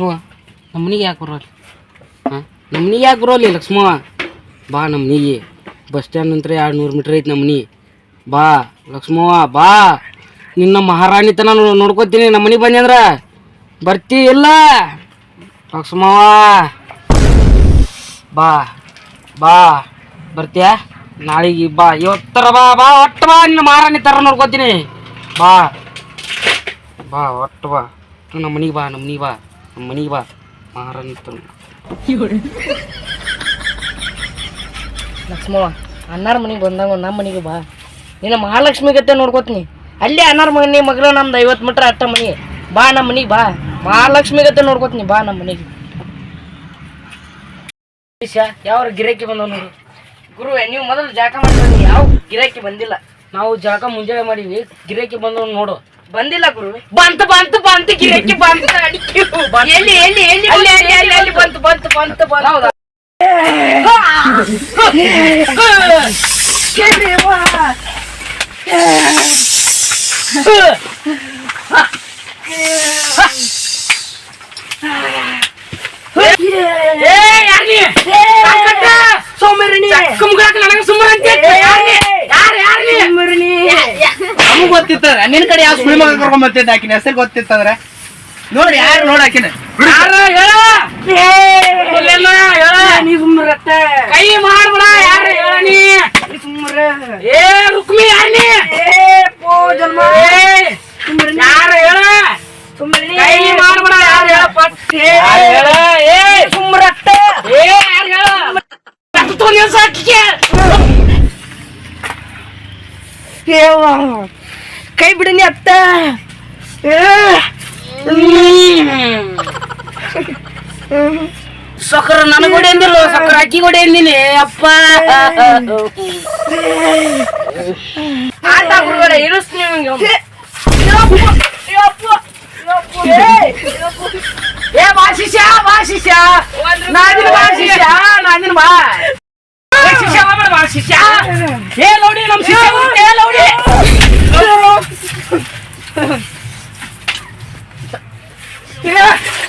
ಲಕ್ಷ್ಮವ ನಮ್ಮ ಮನೆಗೆ ಯಾಕೆ ಬರೋಲ್ಲ ಹಾಂ? ನಮ್ಮ ಮನೆಗೆ ಯಾಕೆ ಬರೋಲ್ಲ ಲಕ್ಷ್ಮವ ಬಾ ನಮ್ಮ ಮನೆಗೆ. ಬಸ್ ಸ್ಟ್ಯಾಂಡ್ ನಂತರ ಎರಡು ನೂರು ಮೀಟ್ರ್ ಐತಿ ನಮ್ಮ ಮನೆ ಬಾ. ಲಕ್ಷ್ಮವ್ವ, ಬಾ. ನಿನ್ನ ಮಹಾರಾಣಿತನ ನೋ- ನೋಡ್ಕೊತೀನಿ. ನಮ್ಮ ಮನೆಗೆ ಬಂದೆ ಅಂದ್ರೆ. ಬರ್ತಿ ಇಲ್ಲ ಲಕ್ಷ್ಮವ್ವ. ಬಾ. ಬಾ. ಬರ್ತೀಯಾ? ನಾಳೆಗೆ ಬಾ. ಇವತ್ತರ ಬಾ ಬಾ. ಒಟ್ಟು ಬಾ. ನಿನ್ನ ಮಹಾರಾಣಿ ಥರ ನೋಡ್ಕೋತೀನಿ. ಬಾ. ಬಾ, ಒಟ್ಟು ಬಾ. ನಮ್ಮ ಮನೆಗೆ ಬಾ ನಮ್ಮ ಮನೆಗೆ ಬಾ. ನಮ್ಮ ಮನೆಗೆ ಬಾ. ಲಕ್ಷ್ಮವ ಲಕ್ಷ್ಮವ್ವ ಅನ್ನಾರ ಮನೆಗೆ ಬಂದಂಗ ನಮ್ಮ ಮನೆಗೆ ಬಾ. ನೀನು ಮಹಾಲಕ್ಷ್ಮಿ ಗತ್ತೆ ನೋಡ್ಕೋತೀನಿ. ಅಲ್ಲೇ ಅನ್ನಾರ ಮನೆ, ಮಗಳ ನಮ್ದು ಐವತ್ತು ಮೀಟ್ರ್ ಅಟ್ಟ ಮನೆ. ಬಾ ನಮ್ಮ ಮನೆಗೆ ಬಾ. ಮಹಾಲಕ್ಷ್ಮಿ ಗತ್ತೆ ನೋಡ್ಕೋತೀನಿ, ಬಾ ನಮ್ಮ ಮನೆಗೆ. ಯಾವ ಗಿರಾಕಿ ಬಂದವ ಗುರು, ನೀವು ಮೊದಲು ಜಾಕ ಮಾಡಿ ಯಾವ ಗಿರಾಕಿ ಬಂದಿಲ್ಲ. ನಾವು ಜಾಕ ಮುಂಜಾನೆ ಮಾಡೀವಿ. ಗಿರಾಕಿ ಬಂದವ್ ನೋಡು. ಬಂದಿಲ್ಲ ಗುರು. ಬಂತು ಬಂತು ಬಂತು ಗಿರಕ್ಕೆ ಬಂತು ಅಡಿಕೆ ಎಲ್ಲಿ ಎಲ್ಲಿ ಎಲ್ಲಿ ಅಲ್ಲಿ ಅಲ್ಲಿ ಅಲ್ಲಿ ಅಲ್ಲಿ ಬಂತು ಬಂತು ಬಂತು ಬಂತು. ಕುಮ್ಗಾಕ ನನಗೆ ಸುಮ್ಮನೆ ಅಂತ ಗೊತ್ತಿತ್ತಂದ್ರ ನಿನ್ ಕಡೆ ಯಾವ ಸುಳಿ ಮಗ ಕರ್ಕೊಂಡ್ ಬರ್ತಿದ್ದ ಆಕಿನ ಹೆಸರು ಗೊತ್ತಿತ್ತಂದ್ರ ನೋಡಿ ಯಾರು ನೋಡ್ ಆಕಿನ ಯಾರು ಹೇಳ ಇಲ್ಲೆಲ್ಲ ಹೇಳ ನೀ ಸುಮ್ಮರತ್ತ ಕೈ ಮಾಡ್ಬಿಡ ಯಾರು ಹೇಳ ನೀ ನೀ ಸುಮ್ಮರ ಏ ರುಕ್ಮಿ ಯಾರ್ನಿ ಏ ಪೋ ಜನ್ಮ ಏ ಯಾರು ಹೇಳ ಸುಮ್ಮರಿಣಿ ಕೈ ಮಾಡ್ಬಿಡ ಯಾರು ಹೇಳ ಪಟ್ಟೆ ಯಾರು ಹೇಳ ಏ ಸುಮ್ಮರತ್ತ ಏ ಯಾರು ಹೇಳ ರಕ್ತ ನಿಲ್ಸಾಕಿಗೆ ಏವ ಕೈ ಬಿಡನಿ ಅತ್ತ. ಏ. ಸಕ್ಕರ ನನಗೆ ಹೊಡೆ ಅಂದಿಲ್ಲ ಸಕ್ಕರ ಅಕ್ಕಿ ಹೊಡೆ ಅಂದಿನಿ ಅಪ್ಪ. ಆಟ ಬಿಡ್ಬೇಡ ಇಳಿಸ್ತೀನಿ ನಿಮ್ಗೆ. ಏ ಬಾ ಶಿಷ್ಯ ಬಾ ಶಿಷ್ಯ ನಾದಿನ ಬಾ ಶಿಷ್ಯ ನಾದಿನ ಬಾ ಏ ಶಿಷ್ಯ ಹೋಗ್ಬೇಡ ಬಾ ಶಿಷ್ಯ ಏ ಲೌಡಿ ನಮ್ ಶಿಷ್ಯ ಬಂತೆ, ಏ ಲೌಡಿ.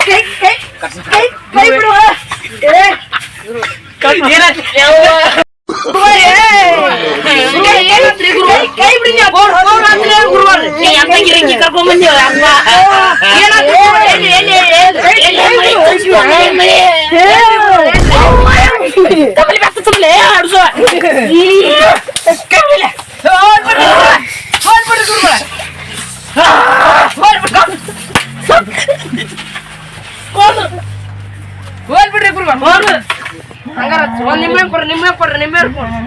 ಕೈ ಕೈ ಕೈ ಕೈ ಬಿಡುವ ಏ ಕೈ ಬಿಡಿ ಕರ್ಕೊಂಡ್ ಬಂದಿವ ಅಪ್ಪ ಕಮಲಿ ಬೆತ್ತ ತುಂಬಲೆ ಆಡ್ಸೋ ಹೋಗ್ಬಿಡ್ರಿ ಗುರುಗಳು ಹಂಗಾರ ಒಂದ್ ನಿಮ್ಮೆ ಕೊಡ್ರಿ ನಿಮ್ಮೆ ಕೊಡ್ರಿ ನಿಮ್ಮೆ ಕೊಡ್ರಿ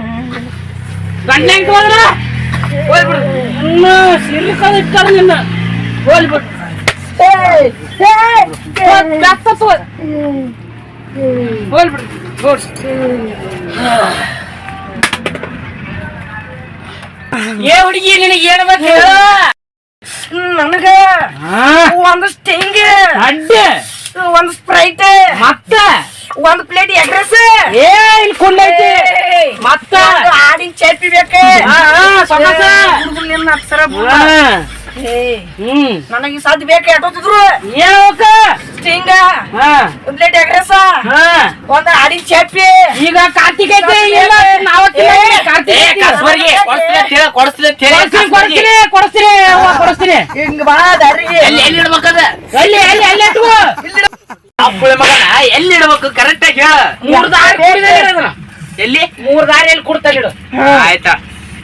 ಗಂಡ ಹೆಂಗ್ ಹೋದ್ರ ಹೋಗ್ಬಿಡ್ರಿ ಇನ್ನ ಸಿರ್ಲಿಕ್ಕದ ಇಟ್ಟಾರ ನಿನ್ನ ಹೋಗ್ಬಿಡ್ರಿ ಹೋಗ್ಬಿಡ್ರಿ ಏ ಹುಡುಗಿ ನಿನಗೆ ಏನು ಬೇಕು ಹೇಳ ನನಗ ಒಂದು ಸ್ಟಿಂಗ್ ಅಡ್ಡ ಒಂದು ಸ್ಪ್ರೈಟ್ ಮತ್ತ ಒಂದು ಪ್ಲೇಟ್ ಎಗ್ರೆಸ್ ಏ ಇಲ್ಲಿ ಕೊಂಡೈತಿ ಮತ್ತ ಆಡಿನ ಚಟ್ನಿ ಬೇಕ ಹಾ, ಹಾ, ಹ್ಮ್. ನನಗೆ ಸಾಧ್ಯ ಬೇಕು ಸ್ಟಿಂಗ್? ಹಾ. ಒಂದು ಪ್ಲೇಟ್ ಎಗ್ರೆಸ್? ಹಾ. ಒಂದು ಆಡಿನ ಚಟ್ನಿ ಈಗ ಕಾರ್ತಿಕ್ ಐತಿ? ಇಲ್ಲ ನಾವ ಕಾರ್ತಿಕ್ ಕೊಡಿಸ್ತೀನಿ ಕೊಡಿಸ್ತೀನಿ ಕೊಡಿಸ್ತೀನಿ ಅವ್ವ, ಕೊಡಿಸ್ತೀನಿ ಹಿಂಗ ಬಾ ದಾರಿಗೆ ಎಲ್ಲಿ ಎಲ್ಲಿ ಇಡ್ಬೇಕದ ಎಲ್ಲಿ ಎಲ್ಲಿ ಎಲ್ಲಿ ಇಟ್ಕೋ? ಅಪ್ಪಳೆ ಮಗನ ಎಲ್ಲಿ ಇಡ್ಬೇಕು? ಕರೆಕ್ಟ್ ಆಗಿ ಹೇಳ. ಮೂರ್ ದಾರಿ. ಎಲ್ಲಿ? ಮೂರ್ ದಾರಿಯಲ್ಲಿ ಕೊಡ್ತಾ ಇಡು. ಆಯ್ತಾ.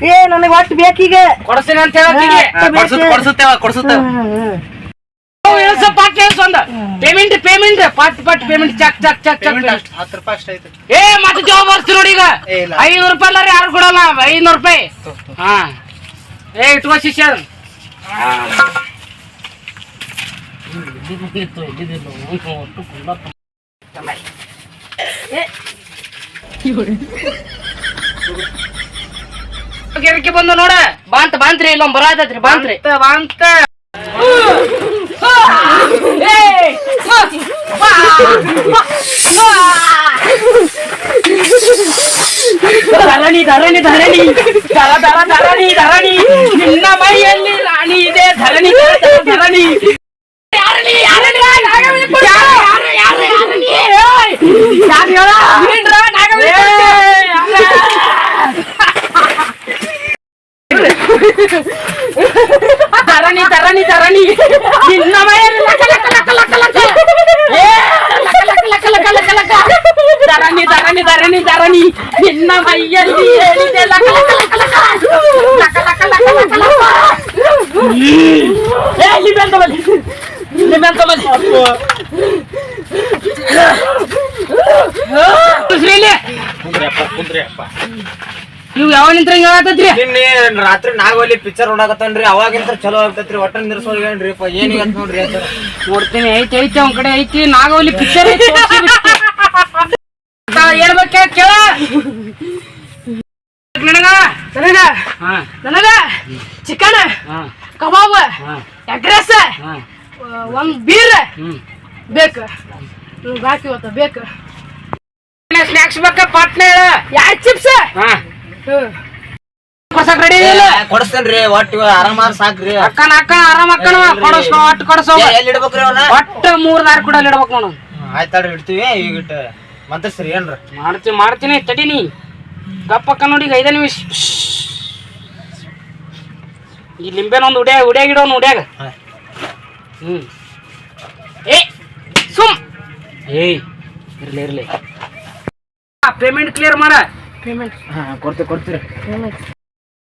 ಏ ನನಗೆ ಒಟ್ಟು ಬೇಕೀಗ ಕೊಡಿಸ್ತೀನಿ ಅಂತ ಹೇಳತ್ತೀನಿ ಕೊಡ್ಸುತ್ತೆ ಕೊಡ್ಸುತ್ತೇವ ಕೊಡ್ಸುತ್ತೆ ಇಳಿಸ ಪಾಟ್ ಇಳಿಸ ಒಂದ ಪೇಮೆಂಟ್ ಪೇಮೆಂಟ್ ಪಾಟ್ ಪಾಟ್ ಪೇಮೆಂಟ್ ಚಕ್ ಚಕ್ ಚಕ್ ಚಕ್ ಹತ್ತು ರೂಪಾಯಿ ಅಷ್ಟು ಐತೆ. ಏ ಮತ್ತೆ ಜಾಬ್ ಬರ್ತೀರಿ ನೋಡಿ ಈಗ. ಏ. ಐನೂರು ರೂಪಾಯಿ ಅಲ್ಲ ಯಾರು ಕೊಡಲ್ಲ? ಐನೂರು ರೂಪಾಯಿ. ಹಾ. ಏ ಇಟ್ಕೋ ಶಿಷ್ಯ ಅದನ್ನ. ಕೆದಕ್ಕೆ ಬಂದು ನೋಡ ಬಾಂತ ಬಾಂತ್ರಿ ಇಲ್ಲೊಂದ್ ಬರಾತೈತ್ರಿ ಬಾಂತ್ರಿ ಬಾಂತ ಧರಣಿ ಧರಣಿ ಧರಣಿ ದರ ದರ ಧರಣಿ ಧರಣಿ ನಿನ್ನ ಮೈಯಲ್ಲಿ ರಾಣಿ ಇದೆ ಧರಣಿ ಧರಣಿ ಯಾರು ಯಾರು ಯಾರು ಯಾರು ಯಾರು ಯಾರು ಯಾರು ಯಾರು தரணி தரணி தரணி இந்த மாதிரி லக்க லக்க லக்க லக்க லக்க ஏ லக்க லக்க லக்க லக்க லக்க லக்க தரணி தரணி தரணி தரணி நின்ன மையல்லி எலிதே லக்க லக்க லக்க லக்க லக்க லக்க லக்க லக்க ஏ லிபெல் தவல் லிபெல் தவல் ಕುಂದ್ರಿ ಅಪ್ಪ ಕುಂದ್ರಿ ಅಪ್ಪ ನೀವು ಯಾವ ನಿಂತ್ರ ಹಿಂಗ ಆಗತ್ತೈತ್ರಿ ನಿನ್ನೆ ರಾತ್ರಿ ನಾಗವಲ್ಲಿ ಪಿಕ್ಚರ್ ನೋಡಕತ್ತನ್ರಿ ಅವಾಗಿಂತ ಚಲೋ ಆಗ್ತತ್ರಿ ಒಟ್ಟ ಏನ್ರಿ ಏನು ಅಂತ ನೋಡ್ರಿ ನೋಡ್ತೀನಿ ಐತಿ ಐತಿ ಅವ್ನ ಕಡೆ ಐತಿ ನಾಗವಲ್ಲಿ ಪಿಕ್ಚರ್ ಐತಿ ಏನ್ ಬೇಕ ಕೇಳ ನನಗ ನನಗ ಹಾ. ನನಗ ಚಿಕನ್ ಕಬಾಬ್ ಎಗ್ ಹಾ. ಒಂದ್ ಬೀರ್ ಬೇಕು. ಬಾಕಿ ಇವತ್ತು ಬೇಕು. ಸ್ನಾಕ್ಸ್ ಬೇಕ ಪಾಟ್ನ ಹೇಳ. ಯಾರ್ ಚಿಪ್ಸ್ ಹ್ಮ್ ರೆಡಿ ಇಲ್ಲ? ಕೊಡಸ್ತೇನ್ರಿ ಒಟ್ಟು ಆರಾಮಾರ್ ಸಾಕ್ರಿ. ಅಕ್ಕನ ಅಕ್ಕ ಆರಾಮ ಅಕ್ಕನ ಕೊಡಸ್ ಒಟ್ಟು ಕೊಡಸೋ. ಎಲ್ಲಿ ಇಡ್ಬೇಕ್ರಿ ಅವನ? ಒಟ್ಟ ಮೂರ್ ನಾಲ್ಕು ಕೂಡ ಇಡ್ಬೇಕು ನೋಡು. ಆಯ್ತಾಡ್ರಿ ಇಡ್ತೀವಿ. ಈಗ ಮಂತಸ್ರಿ ಏನ್ರ? ಮಾಡ್ತೀನಿ ಮಾಡ್ತೀನಿ ತಡೀನಿ ಗಪ್ಪಕ್ಕ ನೋಡಿ ಈಗ ಐದ ನಿಮಿಷ. ಈ ಲಿಂಬೆನ ಒಂದು ಉಡ್ಯಾಗ ಉಡ್ಯಾಗ ಇಡೋನು ಉಡ್ಯಾಗ. ಹ್ಮ್. ಏ ಸುಮ್. ಏಯ್ ಇರ್ಲಿ ಇರ್ಲಿ. ಪೇಮೆಂಟ್ ಕ್ಲಿಯರ್ ಮಾಡ. ಪೇಮೆಂಟ್ ಹಾ ಕೊಡ್ತೀವಿ ಕೊಡ್ತೀರಿ. ಪೇಮೆಂಟ್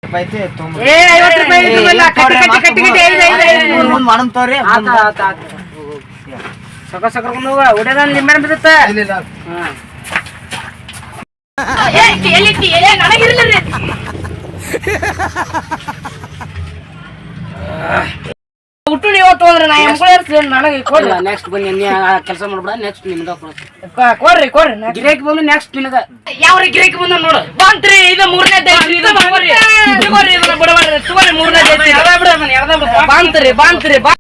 ಐತಿ ತೊಗೊಂಬರ್ರಿ. ಮುಂದ್ ಸಕ ಸಕರ್ಕೊಂಡು ಹೋಗ ಲಿಂಬೆನ ಬಿಡುತ್ತೆ ಇಲ್ಲ, ಇಲ್ಲ. ಹುಟ್ಟು ನೀವು ತೊಗೊಂಡ್ರೆ ನಾ ಎಂಪ್ಲಾಯರ್ಸ್ ನನಗೆ ಕೊಡ್ರಿ. ನೆಕ್ಸ್ಟ್ ಬನ್ನಿ ನೀ ಕೆಲಸ ಮಾಡ್ಬಿಡ ನೆಕ್ಸ್ಟ್ ನಿಮ್ದ ಕೊಡ್ತೀನಿ. ಕೊಡ್ರಿ ಕೊಡ್ರಿ ಗಿರಾಕಿ ಬಂದು ನೆಕ್ಸ್ಟ್ ನಿನಗ. ಯಾವ ಗಿರಾಕಿ ಬಂದ ನೋಡು? ಬಂತ್ರಿ ಇದು ಮೂರನೇ ದೇಶ ಇದು ತಗೋರಿ ತಗೋರಿ ಇದನ್ನ ಬಿಡಬಾರ್ದು ತಗೋರಿ ಮೂರನೇ ದೇಶ. ಎಳ್ದ ಬಿಡ ಬಿಡು. ಬಂತ್ರಿ ಬಂತ್ರಿ ಬಾ.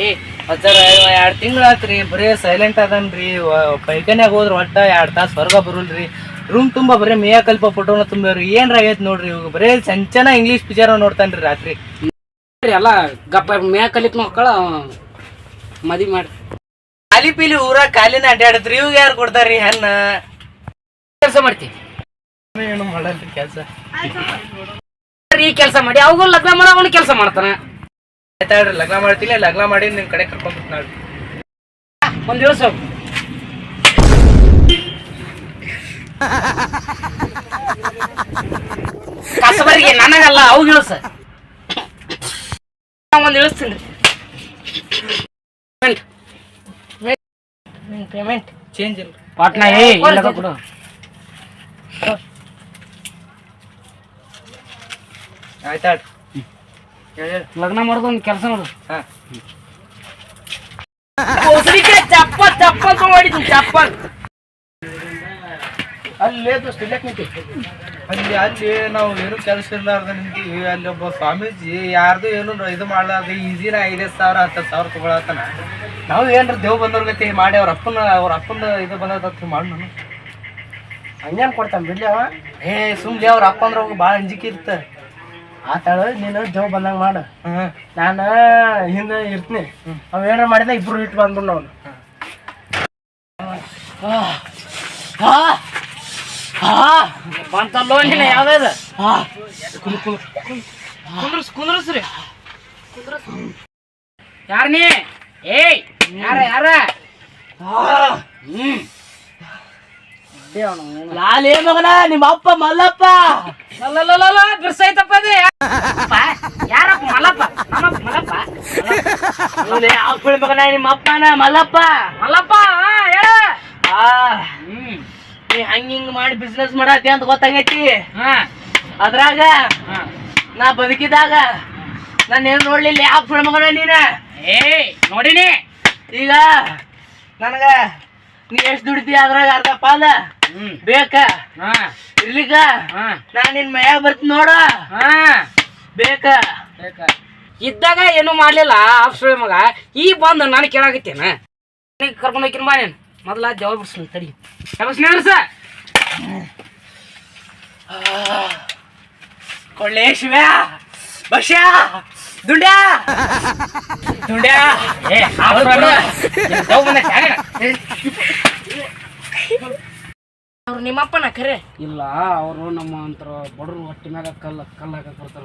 ಏ ಅಜ್ಜಾರ ಎರಡ್ ತಿಂಗಳಾತ್ರಿ ಬರೀ ಸೈಲೆಂಟ್ ಅದನ್ರಿ. ಪೈಖಾನ್ಯಾಗ ಹೋದ್ರ ಒಟ್ಟ ಎರಡು ತಾಸ್ ಹೊರಗ ಬರುಲ್ರಿ. ರೂಮ್ ತುಂಬಾ ಬರೀ ಮೇಯ ಕಲ್ಪ ಫೋಟೋನ ತುಂಬ್ಯಾವ್ರಿ. ಏನ್ರ ಆಗೈತ್ ನೋಡ್ರಿ ಇವಾಗ. ಬರೀ ಸಂಚನ ಇಂಗ್ಲಿಷ್ ಪಿಕ್ಚರ್ ನೋಡ್ತಾನ್ರಿ ರಾತ್ರಿ. ಎಲ್ಲ ಗಪ್ಪ ಮೇಯ ಕಲಿತ್ ಮಕ್ಕಳ ಮದಿ ಮಾಡಿ. ಖಾಲಿ ಪೀಲಿ ಊರ ಕಾಲಿನ ಅಡ್ಡಾಡತ್ರಿ ಇವಾಗ ಯಾರು ಕೊಡ್ತಾರ್ರಿ ಹೆಣ್ಣ? ಕೆಲಸ ಮಾಡ್ತಿ ಏನು ಮಾಡಲ್ರಿ ಕೆಲಸ. ಈ ಕೆಲಸ ಮಾಡಿ. ಅವಾಗ ಲಗ್ನ ಮಾಡೋ ಅವನು ಕೆಲಸ ಮಾಡ್ತಾನೆ. ಆಯ್ತಾಳ್ರಿ ಲಗ್ನ ಮಾಡ್ತೀನಿ. ಲಗ್ನ ಮಾಡಿ ನಿಮ್ ಕಡೆ ಕರ್ಕೊಂಡ್ ನಾಡ್ರಿ. ಒಂದ್ ದಿವಸ ಕಸಬರಿಗೆ ನನಗಲ್ಲ ಅವು ಇಳಿಸ. ಒಂದ್ ಇಳಿಸ್ತೀನಿ. ಪೇಮೆಂಟ್ ಚೇಂಜ್ ಇಲ್ಲ. ಪಾಟ್ನಾ ಏ ಇಲ್ಲದ ಕೊಡು ಆಯ್ತಾಳ್ರಿ ಲಗ್ನ ಮಾಡೋದು ಒಂದು ಕೆಲಸ ಮಾಡು ಹಾ. ಚಪ್ಪ ಚಪ್ಪ ತಗೊಂಡಿದ್ದೀನಿ ಚಪ್ಪಲ್ ಅಲ್ಲೇ ಅಲ್ಲಿ ಅಲ್ಲಿ ನಾವು ಏನು ಕೆಲಸ ಇರ್ಲಾರ್ದ ನಿಂತೀವಿ ಅಲ್ಲಿ ಒಬ್ಬ ಸ್ವಾಮೀಜಿ ಯಾರ್ದು ಏನು ಇದು ಮಾಡ್ಲಾರ್ದು ಈಸಿನ ಐದೈದು ಸಾವಿರ ಹತ್ತು ಸಾವಿರ ತಗೊಳತ್ತಾನ. ನಾವು ಏನ್ರ ದೇವ್ ಬಂದವ್ರ ಗತಿ ಮಾಡಿ ಅವ್ರ ಅಪ್ಪನ ಅವ್ರ ಅಪ್ಪನ ಇದು ಬಂದದ ಮಾಡಿ ನಾನು. ಹಂಗೇನ್ ಕೊಡ್ತಾನ ಬಿಡ್ಲಿ ಅವ? ಏ ಸುಮ್ಲಿ ಅವ್ರ ಅಪ್ಪ ಅಂದ್ರೆ ಭಾಳ ಅಂಜಿಕೆ ಇರ್ತ ಆತಾಳು ನೀನು ದೇವ್ ಬಂದಂಗ ಮಾಡು. ನಾನು ಹಿಂದೆ ಇರ್ತೀನಿ. ಅವ ಏನಾರ ಮಾಡಿದ ಇಬ್ರು ಇಟ್ಟು ಬಂದ್ಬಿಡ್ ಅವನು ಬಂತಲ್ಲೋ ನಿನ್ನ ಯಾವ್ದಾದ ಕುಂದ್ರಸ್ ಕುಂದ್ರಸ್ರಿ ಯಾರ ನೀ ಏಯ್ ಯಾರ ಯಾರ ಹ್ಮ್ ಲಾಲೇ ಮಗನ ನಿಮ್ಮ ಅಪ್ಪ ಮಲ್ಲಪ್ಪ ಅಲ್ಲಲ್ಲಲ್ಲ ಬಿರ್ಸೈತಪ್ಪ ಅದೇ ಯಾರಪ್ಪ ಮಲ್ಲಪ್ಪ ನಮ್ಮಪ್ಪ ಮಲ್ಲಪ್ಪ ಅಪ್ಪಳ ಮಗನ ನಿಮ್ಮ ಅಪ್ಪನ ಮಲ್ಲಪ್ಪ ಮಲ್ಲಪ್ಪ ಆ, ಹೇಳ ಆ ಹ್ಮ್ ನೀ ಹಂಗ ಹಿಂಗ್ ಮಾಡಿ ಬಿಸ್ನೆಸ್ ಮಾಡತ್ತಿ ಅಂತ ಗೊತ್ತಾಗೈತಿ? ಹಾ. ಅದ್ರಾಗ ಹಾ. ನಾ ಬದುಕಿದಾಗ ನಾನು ಏನು ನೋಡ್ಲಿಲ್ಲ ಯಾವ ಫಿಲ್ಮ್ ನೀನ? ಏಯ್ ನೋಡಿನಿ. ಈಗ ನನಗ ನೀ ಎಷ್ಟ್ ದುಡಿತಿ ಅದ್ರಾಗ ಅರ್ಧ ಪಾಲ? ಬೇಕ? ಹಾ. ಇರ್ಲಿಕ್ಕ? ನಾ ನಿನ್ ಮಯ ಬರ್ತೀನಿ ನೋಡ. ಹಾ. ಬೇಕ? ಇದ್ದಾಗ ಏನು ಮಾಡ್ಲಿಲ್ಲ ಆಫ್ ಮಗ. ಈಗ ಬಂದು ನಾನು ಕೇಳಾಗತ್ತೇನ ಕರ್ಕೊಂಡು ಹೋಗಿನ ಬಾ ನೀನು. ಮೊದಲ ಜವಾಬ್ ಬಿಡ್ಸ್ತೀನಿ ತಡಿ. ಕೊಳ್ಳೆ ಶಿವ್ಯಾ ಬಶ್ಯಾ ದುಂಡ್ಯಾ ದುಂಡ್ಯಾ ಏ ಅವ್ರು ನಿಮ್ಮಪ್ಪನ ಖರೆ ಇಲ್ಲ ಅವರು ನಮ್ಮ ಅಂತರ ಬಡವ್ರು ಕಲ್ಲ ಮ್ಯಾಗ ಕಲ್ಲ ಕಲ್ಲಾಕ ಬರ್ತಾರ.